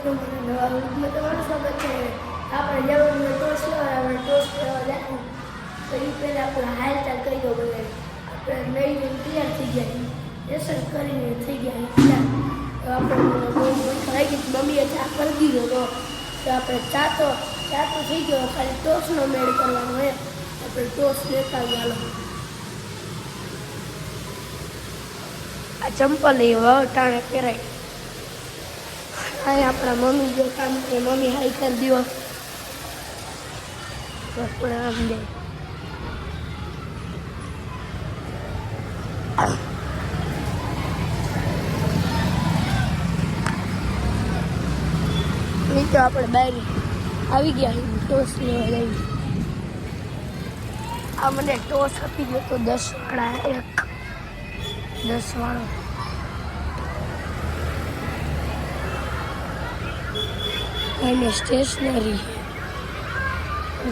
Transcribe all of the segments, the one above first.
મિત્રો મને નવા વ્લોગમાં તમારું સ્વાગત છે આપણે જવાનું છે ટોસ લેવા આપણે ટોસ લેવા જવાનું તો એ પહેલાં આપણે હાલચાલ કરી દો બધા આપણે નહીં લઈને તૈયાર થઈ ગયા લેસન કરીને થઈ ગયા તૈયાર તો આપણે બહુ મજા આવી ગઈ મમ્મીએ ચા કરી દીધો તો તો આપણે ચા તો ચા તો થઈ ગયો ખાલી ટોસનો મેળ કરવાનો હોય આપણે ટોસ લેતા ચાલો આ ચંપલ એ ટાણે પહેરાય અહીં આપણા મમ્મી જો કામ કરે મમ્મી હાઈ કરી દો આપણે આમ દે. તો આપણે બહાર આવી ગયા. ટોસ લેવા લઈ આ મને ટોસ આપી ગયો તો દસ વાળા એક. દસ વાળો. અને સ્ટેશનરી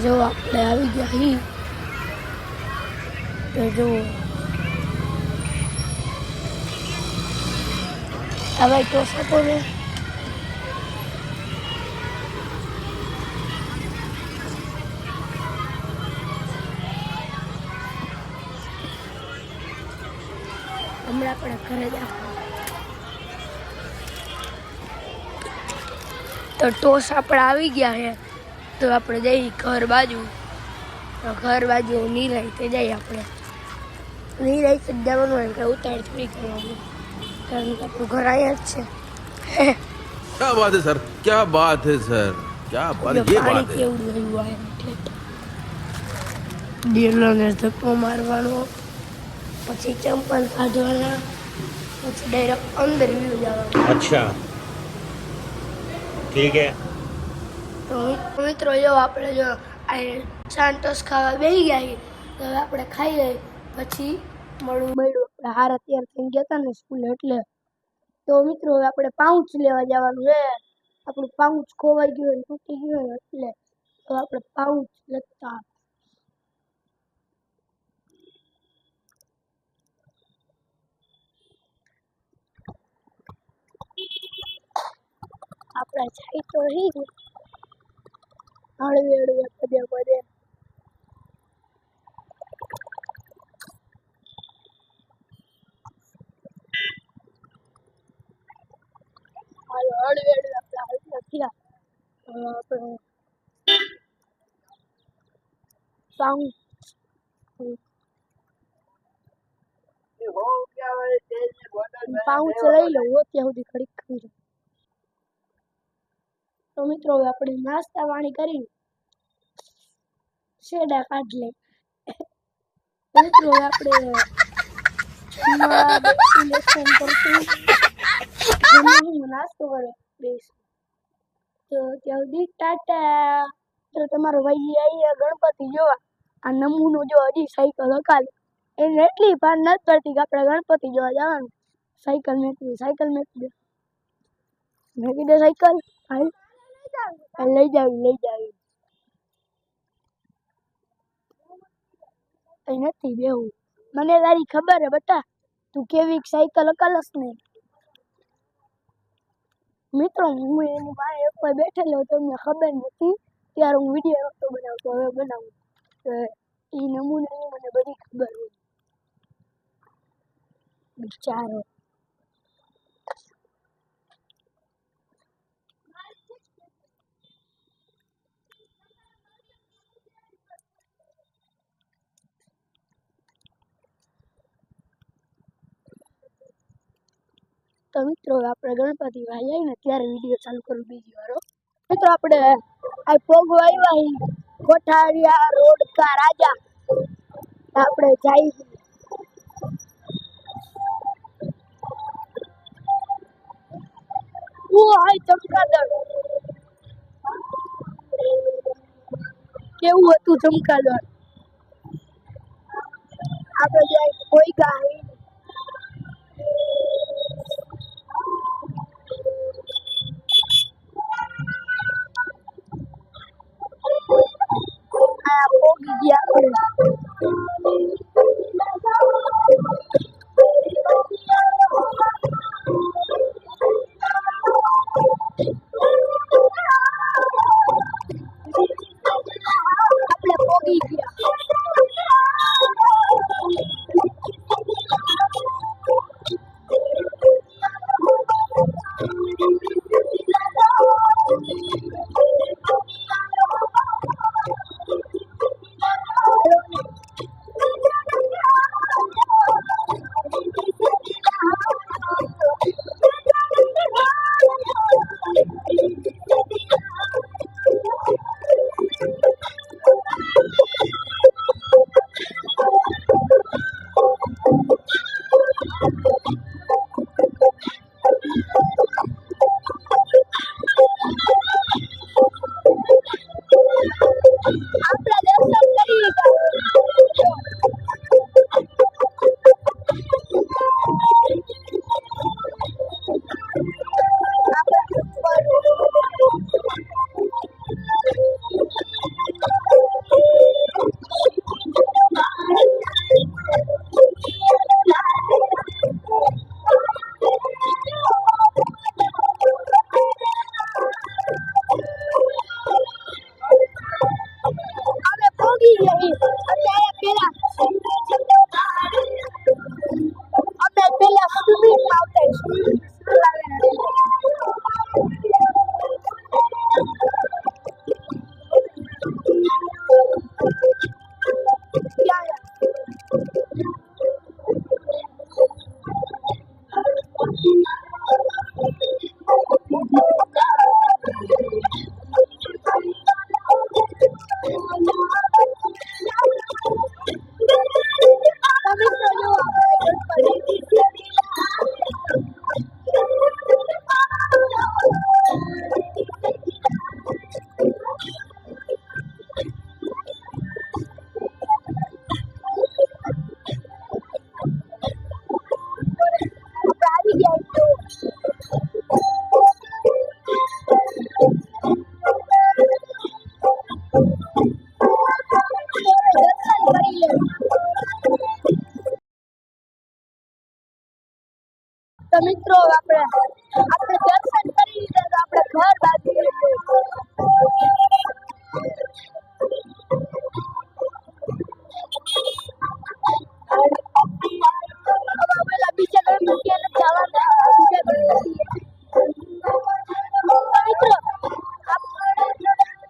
જો આપણે આવી ગયા હી, તો જો. હવે તો શકો ને હમણાં આપણે ઘરે જ તો ટોસ આપણે આવી ગયા છે તો આપણે જઈએ ઘર બાજુ તો ઘર બાજુ નિરાઈ તે જઈએ આપણે નિરાઈ જ જવાનું હોય કે ઉતાર થોડી કરવાનું કારણ કે આપણું ઘર અહીંયા જ છે क्या बात है सर क्या बात है सर क्या बात જો ये પાણી बात है કેવું રહ્યું આ ઠેઠ ડેલોને ધક્કો મારવાનો પછી ચંપલ કાઢવાના પછી ડાયરેક્ટ અંદર વ્યૂ જવાનું अच्छा ઠીક હે? તો મિત્રો, જો આપણે જો આ સાંતોસ ખાવા બેસી ગયા તો આપણે ખાઈ લઈ પછી મળું મળ્યું આપણે હાર અત્યારે થઈ ગયા હતા ને સ્કૂલ એટલે. તો મિત્રો, હવે આપણે પાઉચ લેવા જવાનું છે. આપણું પાઉચ ખોવાઈ ગયું ને તૂટી ગયું એટલે. તો આપણે પાઉચ લખતા. આપણે જાય તો રહી ને હળવે હળવે પદે પદે હાલો હળવે હળવે આપણે હાલતા થયા હવે આપણે સાઉન્ડ પાઉચ લઈ લઉં ત્યાં સુધી ખડીક ખાઈ લઉં. તો મિત્રો આપણે નાસ્તા પાણી કરી. શેડા કાઢ મિત્રો આપણે નાસ્તો કરે. તો ત્યાં સુધી ટાટા. તમારો ભાઈ આવી ગણપતિ જોવા. આ નમૂનો જો હજી સાયકલ હકાલે. એને એટલી ભાન નથી પડતી કે આપણે ગણપતિ જોવા જવાનું. સાયકલ મેકવી સાયકલ મેકવી. મેકી દે સાયકલ. હાલ. લઈ જાવી લઈ જાવી નથી બેવું મને તારી ખબર હે બટા, તું કેવી સાયકલ હકાલસ ને. મિત્રો, હું એની પાસે એક વાર બેઠેલો હતો મને ખબર નથી. ત્યારે હું વીડિયો નહોતો બનાવતો, હવે બનાવું. તો એ નમૂનાની મને બધી ખબર હોય. બિચારો તો મિત્રો આપણે ગણપતિ ભાઈ આવીને ત્યારે વીડિયો ચાલુ કરું બીજી વારો મિત્રો, આપણે આ પોગો આવ્યા કોઠારિયા રોડ કા રાજા. આપણે જાય ઓ હાય ચમકાદળ કેવું હતું ચમકાદળ આપણે જાય કોઈ ગાય તો મિત્રો આપણે આપણે દર્શન કરી લીધા તો આપણે ઘર બાજુ પેલા બીજા ગણપતિ એને જવાના બીજા ગણપતિ મિત્રો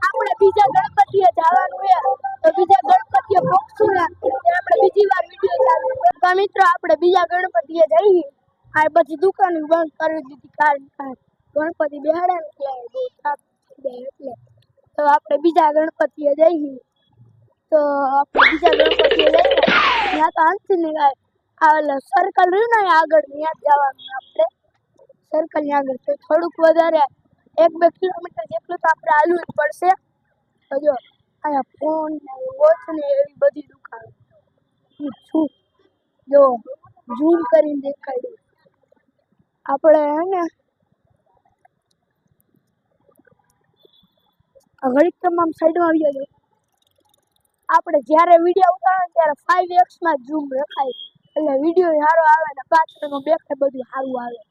આપણે બીજા ગણપતિએ જવાનું છે તો બીજા ગણપતિએ પહોંચશું ને ત્યારે આપણે બીજી વાર વિડીયો ચાલુ કરીએ. તો મિત્રો આપણે બીજા ગણપતિએ જઈએ આ બધી દુકાનો બંધ કરી દીધી કારણ કે ગણપતિ બેહાડે ને એટલે બહુ થાક જાય એટલે તો આપણે બીજા ગણપતિએ જઈએ તો આપણે બીજા ગણપતિએ જઈએ ત્યાં તો અંતની ગાય આ ઓલા સર્કલ રહ્યું ને આગળ ત્યાં જ જવાનું આપણે સર્કલ ની આગળ તો થોડુંક વધારે એક બે કિલોમીટર જેટલું તો આપણે હાલવું જ પડશે તો જો અહીંયા ફોન ને વોચ ને એવી બધી દુકાન શું જો ઝૂમ કરીને દેખાડ્યું આપણે હે ને ઘડીક તમામ સાઈડમાં આવી જાય આપણે જ્યારે વિડીયો ઉતારો ત્યારે ફાઈવ એક્સમાં ઝૂમ રખાય એટલે વિડીયો સારો આવે ને પાછળનો બેક બધું સારું આવે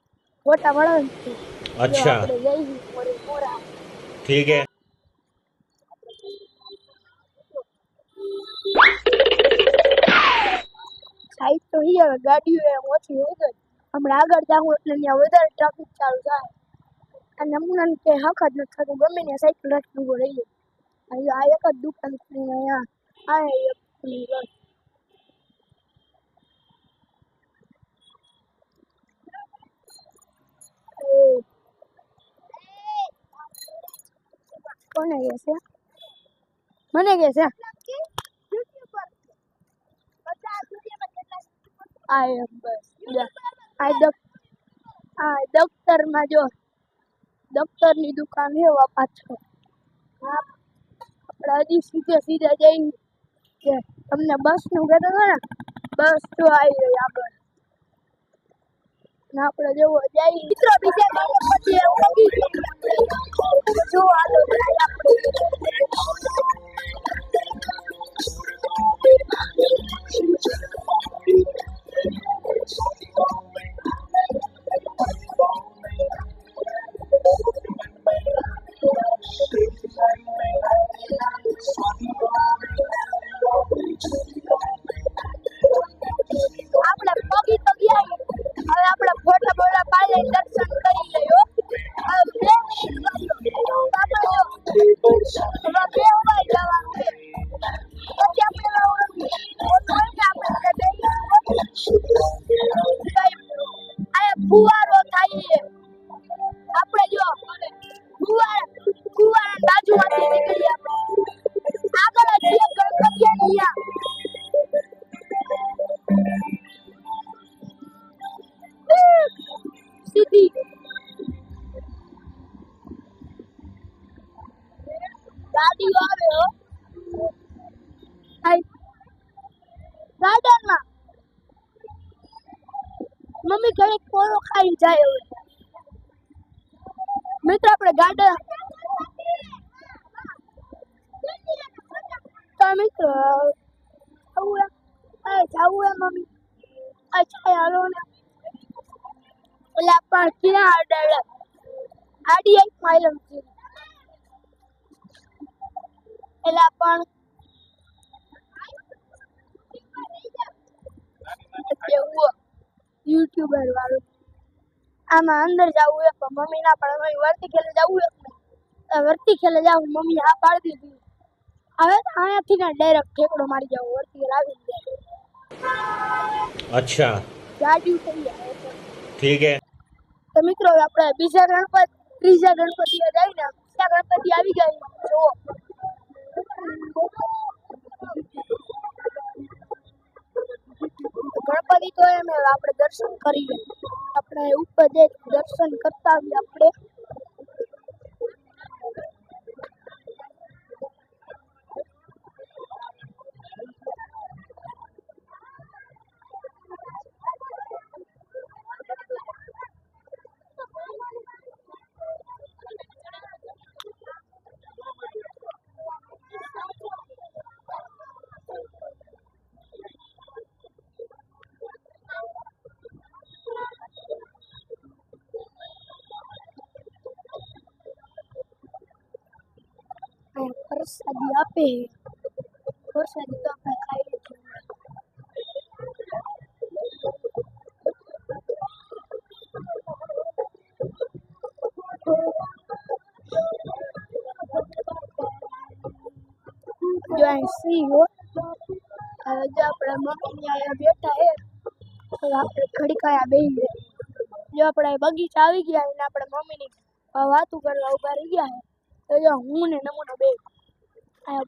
ફોટા મળે ને અચ્છા ઠીક હે સાઈડ તો હી હવે ગાડીઓ એમ ઓછી હોય ગઈ હમણાં આગળ જાઉં એટલે ત્યાં વધારે ટ્રાફિક ચાલુ થાય અને હમણાં કે હક જ નથી થતું ગમે ત્યાં સાયકલ રાખી ઊભો રહીએ અહીં આ એક જ દુકાન છે ને અહીંયા આ એક ખુલ્લી બસ એ. કોને કે છે મને કે છે આ એમ બસ જા. આ આ દફતરમાં જો દફતરની દુકાન છે પાછળ. આપણે હજી સીધે સીધે જઈ કે તમને બસનું કહેતો હતો ને, બસ જો આવી રહી આગળ. ને આપણે જેવો જઈ મિત્રો, બીજા. જો આલો આપણે ખાઈ જાય હવે મિત્ર, આપણે ગાર્ડન મમ્મી અચ્છા પણ ક્યાં અડાડે આડી એક માઇલમ છે એલા પણ યુટ્યુબર વાળું. આમાં અંદર જવું એક મમ્મી ના પડે વર્તી ખેલે જવું એક વર્તી ખેલે જાવ મમ્મી હા પાડી દીધી. હવે અહીંયાથી ના ડાયરેક્ટ ઠેકડો મારી જાવ વર્તી ખેલ આવી જાય અચ્છા. જાજુ થઈ જાય ઠીક હે. તો મિત્રો આપણે બીજા ગણપત ત્રીજા ગણપતિ એ જાય ને બીજા ગણપતિ આવી ગયા જો ગણપતિ તો એમ આપણે દર્શન કરીએ આપણે ઉપર દર્શન કરતા આપણે. शादी यहाँ पे। है और शादी तो आप रखा ही। लेते जो ऐसे ही हो जो अपना मम्मी आया, बेटा है। और आप खड़ी खाया बेही है। જો આપણે બગીચા આવી ગયા અને આપણે મમ્મીની વાતું કરવા ઉભા રહી ગયા તો જો હું ને નમૂનો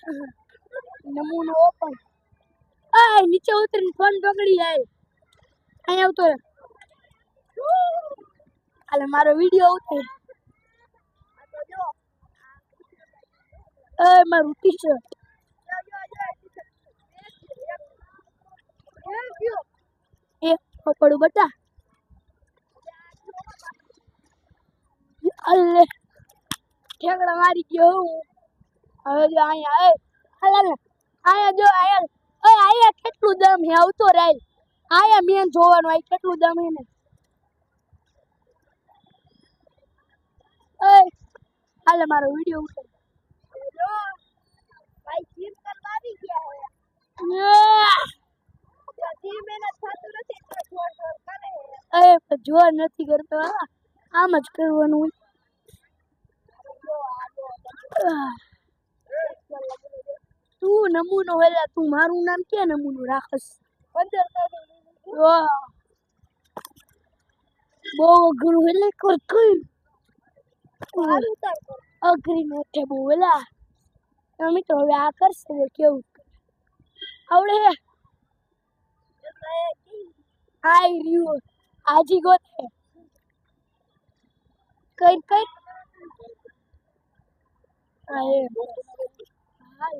ઓપન આ નીચે ઉતરીને ફોન પકડી જાય અહીંયા આવતો અલે મારો વીડિયો આવતો એ, મારું ટી શર્ટ એ, પકડું બટા. અલ્લે ઠેકડા મારી ગયો હું. હવે જો અહીંયા એ હાલા ને. અહીંયા જો અહીંયા એ અહીંયા કેટલું દમ હે આવતો રહે અહીંયા મેં જોવાનું આ કેટલું દમ હે ને. એ હાલે મારો વીડિયો ઉતાર ભાઈ જીમ કરવા આવી ગયા હે. એ પણ જોર નથી કરતો. આમ જ કરવાનું હોય. નમૂનો હેલા તું મારું નામ કે નમૂનો રાખસ? વાહ. બહુ અઘરું એટલે કર કર અઘરી નોટે બહુ હેલા. અમે તો હવે આ કરશે કેવું? આવડે આઈ રહ્યું. આજી ગોતે કઈ કઈ? આ એ. હાલ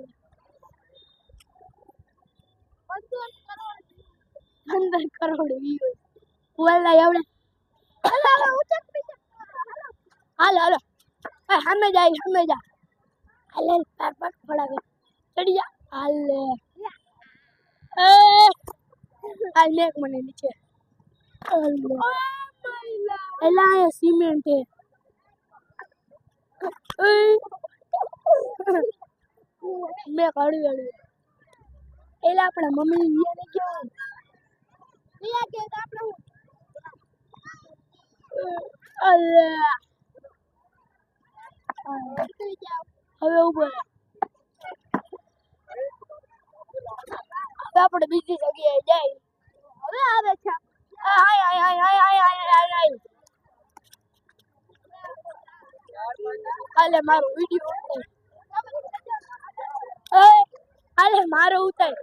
પંદર કરોડ વ્યૂ બોલા આવડે હાલો હાલો સામે જાય સામે જા હાલે પાક પાક ફળાવે ચડી જા હાલે એ હાલ મેક મને નીચે એલા એ સિમેન્ટ હે મેં કાઢી કાઢ્યું એલા આપણા મમ્મી વિયાને કેવું? રિયા કે આપણે અલ્લા હવે ઊભો. હવે આપણે બીજી જગ્યાએ જાય. હવે આવે છે. હાય હાય હાય હાય હાય હાય હાય હાય હાલે મારો વીડિયો હાલે મારો ઉતાર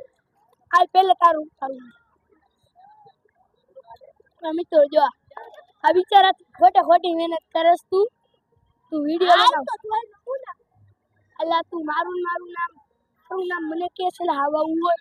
હાલ પહેલા તારું ઉતારવું આ મિત્રો જો આ બિચારા ખોટે ખોટી મહેનત કરસ તું તું વિડીયો બનાવ અલા તું મારું ને મારું નામ મારું નામ મને કે છે લા આવા હોય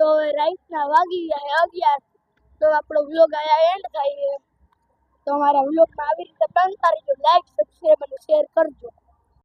તો હવે રાઈટના વાગી ગયા છે અગિયાર તો આપણો વ્લોગ અહીંયા એન્ડ થાય છે તો અમારા વ્લોગમાં આવી રીતે બનતા રહેજો લાઈક સબસ્ક્રાઈબ અને શેર કરજો